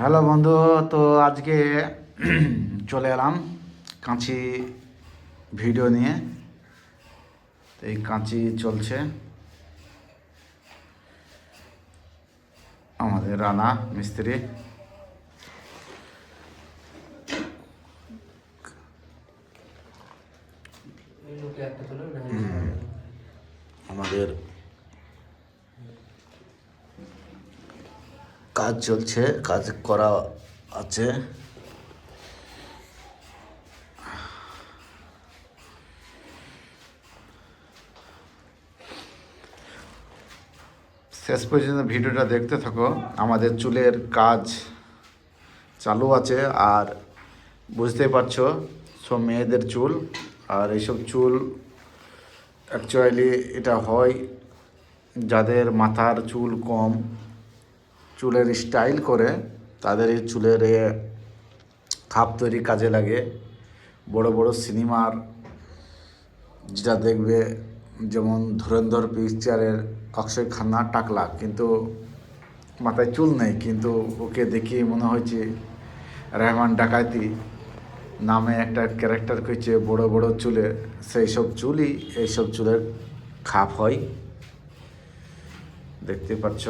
Hello বন্ধু তো আজকে চলে এলাম কাঁচি ভিডিও নিয়ে। তো এই কাঁচি চলছে। আমাদের রানা মিস্ত্রি। আমাদের কাজ চলছে, কাজ করা আছে। শেষ পর্যন্ত ভিডিওটা দেখতে থাকো। আমাদের চুলের কাজ চালু আছে আর বুঝতেই পারছ, সব মেয়েদের চুল আর এইসব চুল অ্যাকচুয়ালি এটা হয় যাদের মাথার চুল কম। চুলের স্টাইল করে তাদের এই চুলের খাপ তৈরি কাজে লাগে। বড় বড় সিনেমার যেটা দেখবে, যেমন ধুরন্ধর পিকচারের অক্ষয় খান্না টাকলা, কিন্তু মাথায় চুল নেই, কিন্তু ওকে দেখিয়ে মনে হয়েছে রেহমান ডাকাতি নামে একটা ক্যারেক্টার করেছে বড় বড় চুলে। সেই সব চুলই এইসব চুলের খাপ হয়। দেখতে পাচ্ছ?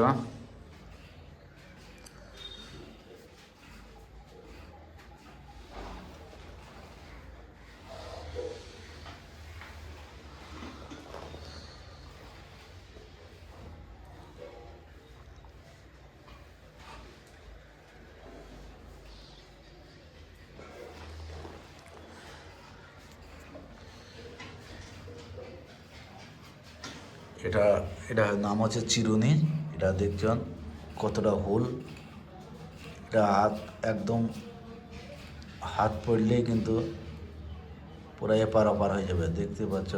এটা এটা নাম হচ্ছে চিরুনি, এটা দেখছেন কতটা হোল। এটা হাত একদম, হাত পড়লেই কিন্তু পুরো এপার হয়ে যাবে, দেখতে পাচ্ছ?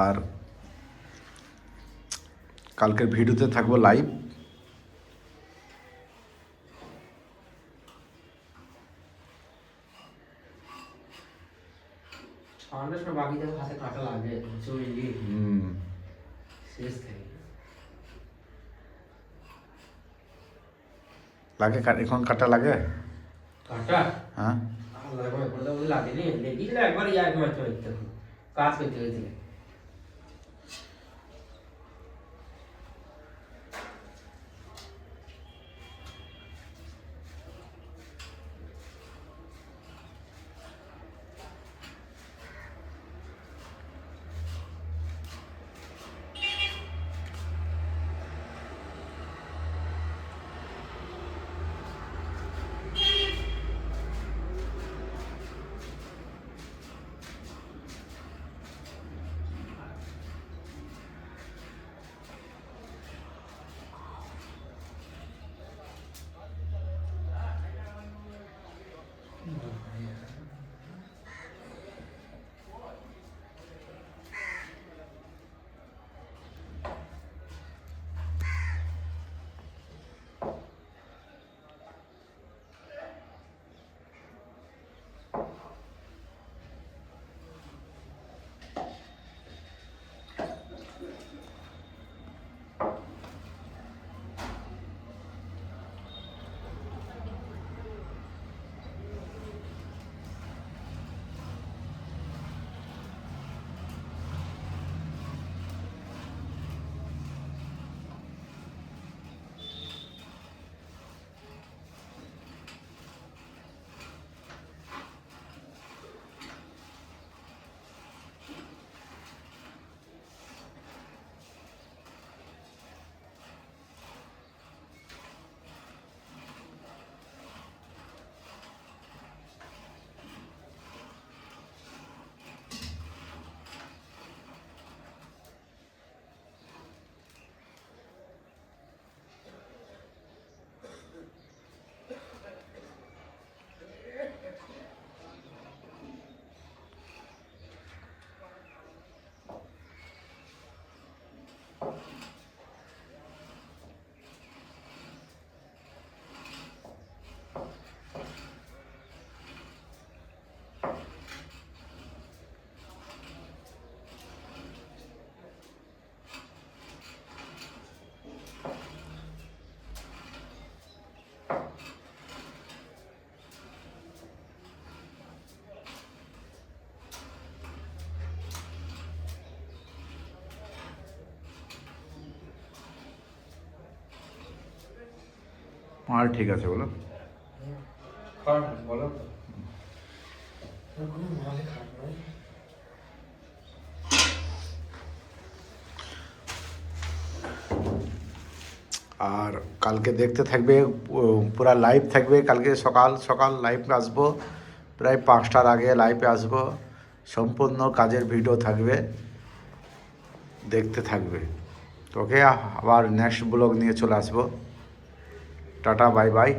আর কালকের ভিডিওতে থাকবো লাইভ আমাদের সব বাকি দেখো হাতে কাটা লাগে চুইলি হুম শেষ থেকে লাগে কা- এখন কাটা লাগে কাটা হ্যাঁ আল্লাহ করে করলে ওই লাগেনি লেগেছিল একবার ইয়া একবার চলতে কাজ করতে হয়েছিল মাল ঠিক আছে, বলো। আর কালকে দেখতে থাকবে, পুরা লাইভ থাকবে, কালকে সকাল সকাল লাইভে আসব। প্রায় পাঁচটার আগে লাইভে আসব। সম্পূর্ণ কাজের ভিডিও থাকবে, দেখতে থাকবে। তোকে আবার নেক্সট ব্লগ নিয়ে চলে আসব। Tata bye bye